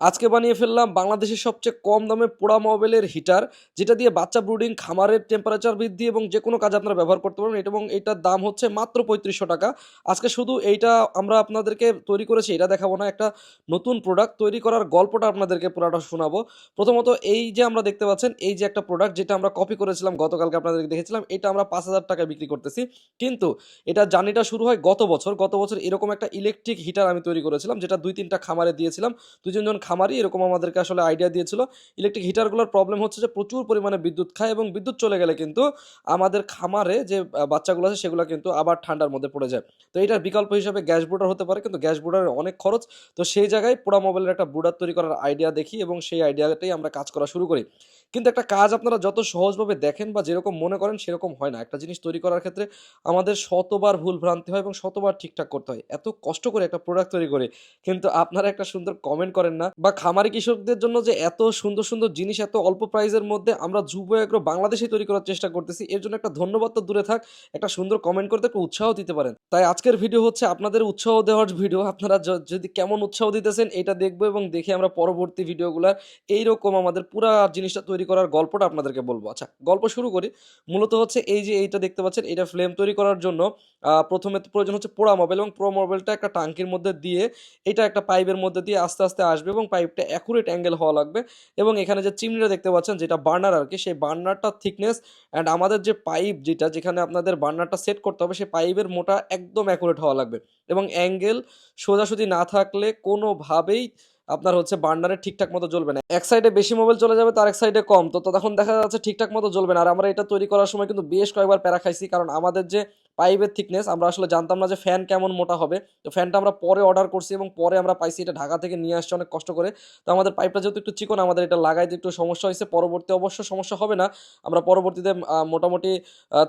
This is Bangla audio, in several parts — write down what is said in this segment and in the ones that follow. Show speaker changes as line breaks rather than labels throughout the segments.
আজকে বানিয়ে ফেললাম বাংলাদেশের সবচেয়ে কম দামে পোড়া মোবাইলের হিটার, যেটা দিয়ে বাচ্চা ব্রুডিং, খামারের টেম্পারেচার বৃদ্ধি এবং যে কোনো কাজে আপনারা ব্যবহার করতে পারবেন। এবং এটার দাম হচ্ছে মাত্র পঁয়ত্রিশশো টাকা। আজকে শুধু এইটা আমরা আপনাদেরকে তৈরি করেছি, এটা দেখাবো না, একটা নতুন প্রোডাক্ট তৈরি করার গল্পটা আপনাদেরকে পুরাটা শোনাবো। প্রথমত এই যে আমরা দেখতে পাচ্ছেন, এই যে একটা প্রোডাক্ট যেটা আমরা কপি করেছিলাম, গতকালকে আপনাদেরকে দেখেছিলাম, এটা আমরা পাঁচ হাজার টাকায় বিক্রি করতেছি। কিন্তু এটা জার্নিটা শুরু হয় গত বছর। গত বছর এরকম একটা ইলেকট্রিক হিটার আমি তৈরি করেছিলাম, যেটা দুই তিনটা খামারে দিয়েছিলাম। দুই তিনজন খামারি এরকম আমাদেরকে আসলে আইডিয়া দিয়েছিল। ইলেকট্রিক হিটারগুলোর প্রবলেম হচ্ছে যে প্রচুর পরিমাণে বিদ্যুৎ খায় এবং বিদ্যুৎ চলে গেলে কিন্তু আমাদের খামারে যে বাচ্চাগুলো আছে সেগুলো কিন্তু আবার ঠান্ডার মধ্যে পড়ে যায়। তো এটার বিকল্প হিসাবে গ্যাস বুডার হতে পারে, কিন্তু গ্যাস বুডারের অনেক খরচ। তো সেই জায়গায় পোড়া মোবাইলের একটা বুডার তৈরি করার আইডিয়া দেখি এবং সেই আইডিয়াটাই আমরা কাজ করা শুরু করি। কিন্তু একটা কাজ আপনারা যত সহজভাবে দেখেন বা যেরকম মনে করেন সেরকম হয় না। একটা জিনিস তৈরি করার ক্ষেত্রে আমাদের শতবার ভুল ভ্রান্তি হয় এবং শতবার ঠিকঠাক করতে হয়। এত কষ্ট করে একটা প্রোডাক্ট তৈরি করে। কিন্তু আপনারা একটা সুন্দর কমেন্ট করেন না। বা খামারি কৃষকদের জন্য যে এত সুন্দর সুন্দর জিনিস, এত অল্প প্রাইজের মধ্যে আমরা যুব এগ্রো বাংলাদেশে তৈরি করার চেষ্টা করতেছি, এর জন্য একটা ধন্যবাদ তো দূরে থাক, একটা সুন্দর কমেন্ট করতে একটু উৎসাহ দিতে পারেন। তাই আজকের ভিডিও হচ্ছে আপনাদের উৎসাহ দেওয়ার ভিডিও আপনারা যদি কেমন উৎসাহ দিতেছেন এটা দেখব এবং দেখে আমরা পরবর্তী ভিডিওগুলার এইরকম আমাদের পুরা জিনিসটা তৈরি করার গল্পটা আপনাদেরকে বলব। আচ্ছা গল্প শুরু করি। মূলত হচ্ছে এই যে এইটা দেখতে পাচ্ছেন, এটা ফ্লেম তৈরি করার জন্য প্রথমে প্রয়োজন হচ্ছে পোড়া মোবাইল এবং পোড়া মোবাইলটা একটা টাঙ্কির মধ্যে দিয়ে, এটা একটা পাইপের মধ্যে দিয়ে আস্তে আস্তে আসবে এবং পাইপটা অ্যাকুরেট অ্যাঙ্গেল হওয়া লাগবে। এবং এখানে যে চিমনিটা দেখতে পাচ্ছেন, যেটা বার্নার আর কি, সেই বার্নারটার থিকনেস অ্যান্ড আমাদের যে পাইপ যেটা, যেখানে আপনাদের বার্নারটা সেট করতে হবে, সেই পাইপের মোটা একদম অ্যাকুরেট হওয়া লাগবে। এবং অ্যাঙ্গেল সোজাসুজি না থাকলে কোনোভাবেই আপনার হচ্ছে বার্নারে ঠিকঠাক মতো জ্বলবে না। এক সাইডে বেশি মোবাইল চলে যাবে, তার এক সাইডে কম। তো তখন দেখা যাচ্ছে ঠিকঠাক মতো জ্বলবে না। আর আমরা এটা তৈরি করার সময় কিন্তু বেশ কয়েকবার প্যারা খাইছি, কারণ আমাদের যে পাইপের থিকনেস আমরা আসলে জানতাম না যে ফ্যান কেমন মোটা হবে। তো ফ্যানটা আমরা পরে অর্ডার করছি এবং পরে আমরা পাইছি, এটা ঢাকা থেকে নিয়ে আসছে অনেক কষ্ট করে। তো আমাদের পাইপটা যেহেতু একটু চিকন, আমাদের এটা লাগাইতে একটু সমস্যা হয়েছে। পরবর্তী অবশ্য সমস্যা হবে না। আমরা পরবর্তীতে মোটামুটি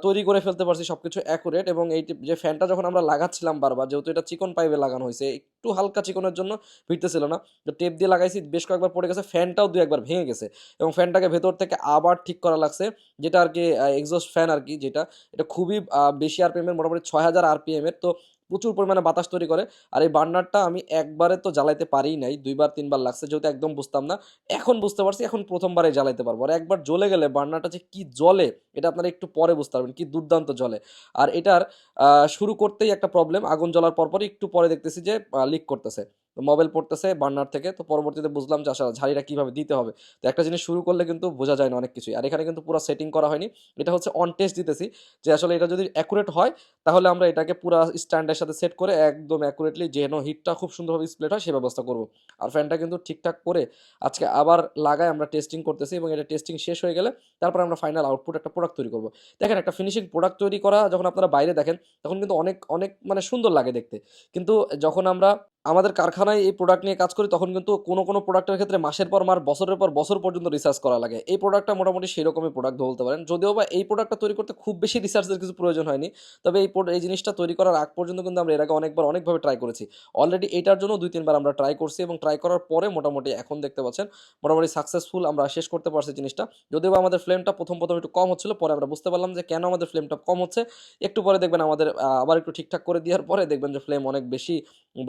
তৈরি করে ফেলতে পারছি সব কিছু অ্যাকুরেট এবং এই যে ফ্যানটা যখন আমরা লাগাচ্ছিলাম বারবার, যেহেতু এটা চিকন পাইপে লাগানো হয়েছে একটু হালকা চিকনের জন্য ভিড়তেছিল না। তো টেপ দিয়ে লাগাইছি, বেশ কয়েকবার পড়ে গেছে ফ্যানটাও দু একবার ভেঙে গেছে এবং ফ্যানটাকে ভেতর থেকে আবার ঠিক করা লাগছে, যেটা আর কি এক্সস্ট ফ্যান আর কি যেটা, এটা খুবই বেশি আরপিএমের মোটামুটি ছয় হাজার আরপিএমের তো প্রচুর পরিমাণে বাতাস তৈরি করে। আর এই বার্নারটা আমি একবারে তো জ্বালাইতে পারি নাই, দুইবার, তিনবার লাগছে যেহেতু একদম বুঝতাম না। এখন বুঝতে পারছি, এখন প্রথমবারে জ্বালাইতে পারব। আর একবার জ্বলে গেলে বার্নারটা যে কি জ্বলে, এটা আপনারা একটু পরে বুঝতে পারবেন, কি দুর্দান্ত জ্বলে। আর এটার শুরু করতেই একটা প্রবলেম আগুন জ্বলার পরপরই একটু পরে দেখতেছি যে লিক করতেছে। মোবাইল পড়তেছে বার্নার থেকে, তো পরবর্তীতে বুঝলাম যে আসলে ঝাড়িটা কীভাবে দিতে হবে। তো একটা জিনিস শুরু করলে কিন্তু বোঝা যায় না অনেক কিছুই। আর এখানে কিন্তু পুরো সেটিং করা হয়নি। এটা হচ্ছে অন টেস্ট দিতেছি যে আসলে এটা যদি অ্যাকুরেট হয়, তাহলে আমরা এটাকে পুরো স্ট্যান্ডের সাথে সেট করে একদম অ্যাকুরেটলি যেন হিটটা খুব সুন্দরভাবে স্প্লেট হয় সে ব্যবস্থা করব। আর ফ্যানটা কিন্তু ঠিকঠাক করে আজকে আবার লাগায় আমরা টেস্টিং করতেছি এবং এটা টেস্টিং শেষ হয়ে গেলে তারপর আমরা ফাইনাল আউটপুট একটা প্রোডাক্ট তৈরি করব। দেখেন একটা ফিনিশিং প্রোডাক্ট তৈরি করা যখন আপনারা বাইরে দেখেন, তখন কিন্তু অনেক অনেক মানে সুন্দর লাগে দেখতে। কিন্তু যখন আমরা আমাদের কারখানায় এই প্রোডাক্ট নিয়ে কাজ করি, তখন কিন্তু কোনো কোনো প্রোডাক্টের ক্ষেত্রে মাসের পর মাস, বছরের পর বছর পর্যন্ত রিসার্চ করা লাগে। এই প্রোডাক্টটা মোটামুটি সেরকমই প্রোডাক্ট বলতে পারেন। যদিও বা এই প্রোডাক্টটা তৈরি করতে খুব বেশি রিসার্চের কিছু প্রয়োজন হয়নি, তবে এই এই জিনিসটা তৈরি করার আগ পর্যন্ত কিন্তু আমরা এর আগে অনেকবার, অনেকভাবে ট্রাই করেছি। অলরেডি এইটার জন্য দুই, তিনবার আমরা ট্রাই করছি এবং ট্রাই করার পরে মোটামুটি এখন দেখতে পাচ্ছেন, মোটামুটি সাকসেসফুল আমরা শেষ করতে পারছি জিনিসটা। যদিও আমাদের ফ্লেমটা প্রথম প্রথম একটু কম হচ্ছিল, পরে আমরা বুঝতে পারলাম যে কেন আমাদের ফ্লেমটা কম হচ্ছে। একটু পরে দেখবেন আমাদের আবার একটু ঠিকঠাক করে দেওয়ার পরে দেখবেন যে ফ্লেম অনেক বেশি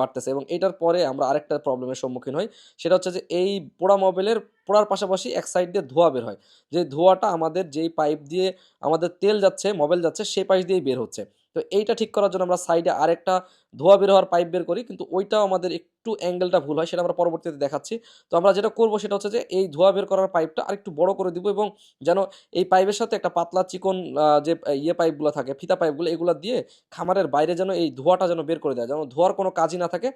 বাড়তেছে এবং এটার পরে আমরা আরেকটা প্রবলেমের সম্মুখীন হই। সেটা হচ্ছে যে এই পোড়া মোবাইলের পোড়ার পাশাপাশি এক সাইড দিয়ে ধোঁয়া বের হয়। যে ধোঁয়াটা আমাদের যেই পাইপ দিয়ে আমাদের তেল যাচ্ছে মোবাইল যাচ্ছে, সেই পাইপ দিয়েই বের হচ্ছে। তো এইটা ঠিক করার জন্য আমরা সাইডে আরেকটা ধোঁয়া বের হওয়ার পাইপ বের করি, কিন্তু ওইটাও আমাদের একটু অ্যাঙ্গেলটা ভুল হয়, সেটা আমরা পরবর্তীতে দেখাচ্ছি। তো আমরা যেটা করব সেটা হচ্ছে যে, এই ধোঁয়া বের করার পাইপটা আরেকটু বড় করে দিব এবং যেন এই পাইপের সাথে একটা পাতলা চিকন যে ইয়ে পাইপগুলো থাকে, ফিতা পাইপগুলো এগুলো দিয়ে খামারের বাইরে যেন এই ধোঁয়াটা যেন বের করে দেয়। যেন ধোঁয়ার কোনো কাজই না থাকে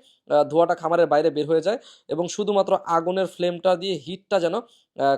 ধোঁয়াটা খামারের বাইরে বের হয়ে যায় এবং শুধুমাত্র আগুনের ফ্লেমটা দিয়ে হিটটা যেন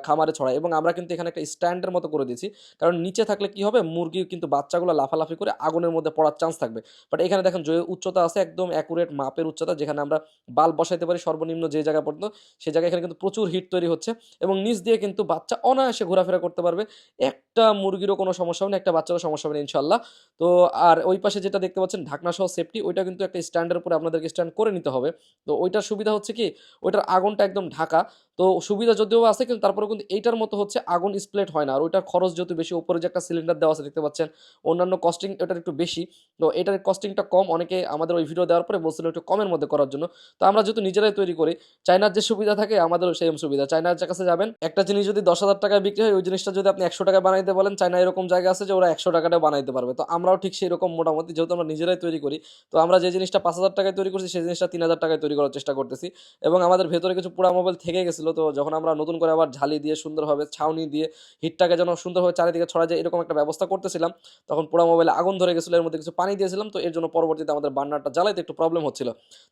খামারে ছড়ায় এবং আমরা কিন্তু এখানে একটা স্ট্যান্ডের মতো করে দিয়েছি। কারণ নিচে থাকলে কি হবে? মুরগি কিন্তু বাচ্চাগুলো লাফালাফি করে আগুনের মধ্যে পড়ার চান্স থাকবে। বাট এখানে দেখেন যে উচ্চতা আছে, একদম অ্যাকুরেট মাপের উচ্চতা, যেখানে আমরা বাল্ব বসাইতে পারি, সর্বনিম্ন যে জায়গা পর্যন্ত সেই জায়গায় এখানে কিন্তু প্রচুর হিট তৈরি হচ্ছে এবং নিচ দিয়ে কিন্তু বাচ্চা অনায়াসে ঘোরাফেরা করতে পারবে। একটা মুরগিরও কোনো সমস্যা হবে না, একটা বাচ্চারও সমস্যা হবে না ইনশাল্লাহ তো আর ওই পাশে যেটা দেখতে পাচ্ছেন, ঢাকনা সহ সেফটি ওইটা কিন্তু একটা স্ট্যান্ডের উপরে আপনাদেরকে স্ট্যান্ড করে নিতে হবে। তো ওইটার সুবিধা হচ্ছে কি, ওইটার আগুনটা একদম ঢাকা। তো সুবিধা যদিও আছে, কিন্তু তারপরে কিন্তু এইটার মতো হচ্ছে আগুন স্প্লেট হয় না। আর ওইটার খরচ যেহেতু বেশি, উপরে যে একটা সিলিন্ডার দেওয়া আছে, দেখতে পাচ্ছেন, অন্যান্য কস্টিং এটার একটু বেশি। তো এটার কস্টিংটা কম, অনেকে আমাদের ওই ভিডিও দেওয়ার পরে বলছিল একটু কমের মধ্যে করার জন্য। তো আমরা যেহেতু নিজেরাই তৈরি করি, চায়নার যে সুবিধা থাকে আমাদেরও সেম সুবিধা। চায়নার কাছে যাবেন, একটা জিনিস যদি দশ হাজার টাকায় বিক্রি হয়, ওই জিনিসটা যদি আপনি একশো টাকায় বানাইতে বলেন চায়না এরকম জায়গা আছে যে ওরা একশো টাকাটা বানাইতে পারবে। তো আমরাও ঠিক সেই রকম মোটামুটি, যেহেতু আমরা নিজেরাই তৈরি করি, তো আমরা যে জিনিসটা পাঁচ হাজার টাকায় তৈরি করছি, সেই জিনিসটা তিন হাজার টাকায় তৈরি করার চেষ্টা করতেছি। এবং আমাদের ভেতরে কিছু পুরা মোবাইল থেকে গেছিল, তো যখন আমরা নতুন করে আবার ঝালি দিয়ে সুন্দরভাবে, ছাউনি দিয়ে, হিটটাকে যেন সুন্দরভাবে চারিদিকে ছড়া যায়, এরকম একটা ব্যবস্থা করতেছিলাম। তখন পুরা মোবাইলে আগুন ধরে গেছিল, এর মধ্যে কিছু পানি দিয়েছিলাম, তো এর জন্য পরবর্তীতে আমাদের বার্নারটা জ্বালাইতে একটু প্রবলেম হচ্ছিল।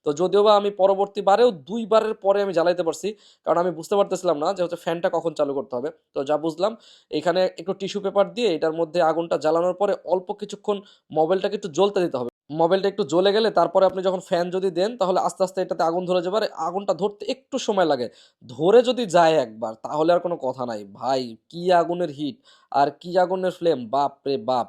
তো যদিও বা আমি পরবর্তীবারেও দুইবারের পরে আমি জ্বালাইতে পারছি, কারণ আমি বুঝতে পারতেছিলাম না যে হচ্ছে ফ্যানটা কখন চালু করতে হবে। তো যা বুঝলাম, এখানে একটু টিস্যু পেপার দিয়ে এটার মধ্যে আগুনটা জ্বালানোর পরে অল্প কিছুক্ষণ মোবাইলটাকে একটু জ্বলতে দিতে হবে। মোবাইলটা একটু জ্বলে গেলে তারপরে আপনি যখন ফ্যান যদি দেন, তাহলে আস্তে আস্তে এটাতে আগুন ধরে যাবে। আর, আগুনটা ধরতে একটু সময় লাগে। ধরে যদি যায় একবার, তাহলে আর কোনো কথা নাই। ভাই, কি আগুনের হিট আর কি আগুনের ফ্লেম বাপ রে বাপ।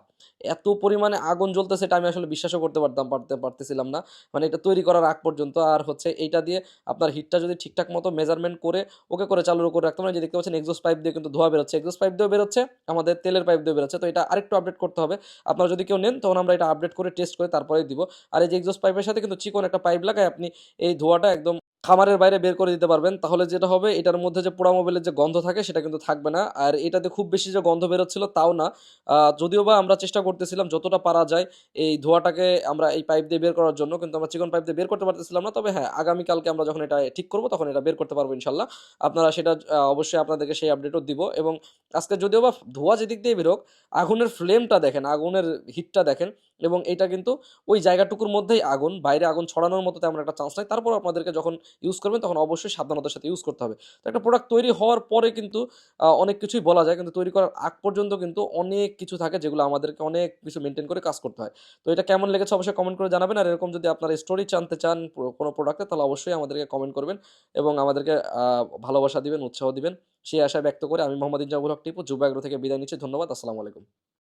এত পরিমাণে আগুন জ্বলতেছে এটা আমি আসলে বিশ্বাসও করতে পারতাম, পারতে, পারতেছিলাম না। মানে এটা তৈরি করার আগ পর্যন্ত আর হচ্ছে এইটা দিয়ে আপনার হিটটা যদি ঠিকঠাক মতো মেজারমেন্ট করে, ওকে করে চালু করে রাখতে পারেন যে দেখতে পাচ্ছেন এক্সোস পাইপ দিয়ে কিন্তু ধোয়া বেরোচ্ছে। এক্সোস পাইপ দিয়েও বেরোচ্ছে, আমাদের তেলের পাইপ দিয়ে বেরোচ্ছে। তো এটা আরেকটু আপডেট করতে হবে। আপনারা যদি কেউ নেন, তখন আমরা এটা আপডেট করে টেস্ট করে তারপরে দিব। আর এই যে এক্সোস পাইপের সাথে কিন্তু চিকন একটা পাইপ লাগায়, আপনি এই ধোঁয়াটা একদম খামারের বাইরে বের করে দিতে পারবেন। তাহলে যেটা হবে, এটার মধ্যে যে পোড়া মোবাইলের যে গন্ধ থাকে, সেটা কিন্তু থাকবে না। আর এটাতে খুব বেশি যে গন্ধ বেরোচ্ছিল, তাও না। যদিও বা আমরা চেষ্টা করতেছিলাম যতটা পারা যায় এই ধোঁয়াটাকে আমরা এই পাইপ দিয়ে বের করার জন্য, কিন্তু আমরা চিকন পাইপ দিয়ে বের করতে পারতেছিলাম না। তবে হ্যাঁ আগামীকালকে আমরা যখন এটা ঠিক করব, তখন এটা বের করতে পারব ইনশাল্লাহ। আপনারা সেটা অবশ্যই আপনাদেরকে সেই আপডেটও দিব। এবং আজকে যদিও বা ধোঁয়া যেদিক দিয়ে বেরোক, আগুনের ফ্লেমটা দেখেন, আগুনের হিটটা দেখেন এবং এটা কিন্তু ওই জায়গাটুকুর মধ্যেই আগুন, বাইরে আগুন ছড়ানোর মতো তেমন একটা চান্স নাই। তারপর আপনাদেরকে যখন ইউজ করবেন, তখন অবশ্যই সাবধানতার সাথে ইউজ করতে হবে। তো একটা প্রোডাক্ট তৈরি হওয়ার পরে কিন্তু অনেক কিছুই বলা যায়, কিন্তু তৈরি করার আগ পর্যন্ত কিন্তু অনেক কিছু থাকে যেগুলো আমাদেরকে অনেক কিছু মেনটেন করে কাজ করতে হয়। তো এটা কেমন লেগেছে অবশ্যই কমেন্ট করে জানাবেন। আর এরকম যদি আপনারা স্টোরি জানতে চান কোনো প্রোডাক্টে তাহলে অবশ্যই আমাদেরকে কমেন্ট করবেন এবং আমাদেরকে ভালোবাসা দিবেন, উৎসাহ দিবেন। সেই আশায় ব্যক্ত করে আমি মোহাম্মদ ইনজামুল হক টিপু যুবাগ্র থেকে বিদায় নিচ্ছি। ধন্যবাদ, আসসালামু আলাইকুম।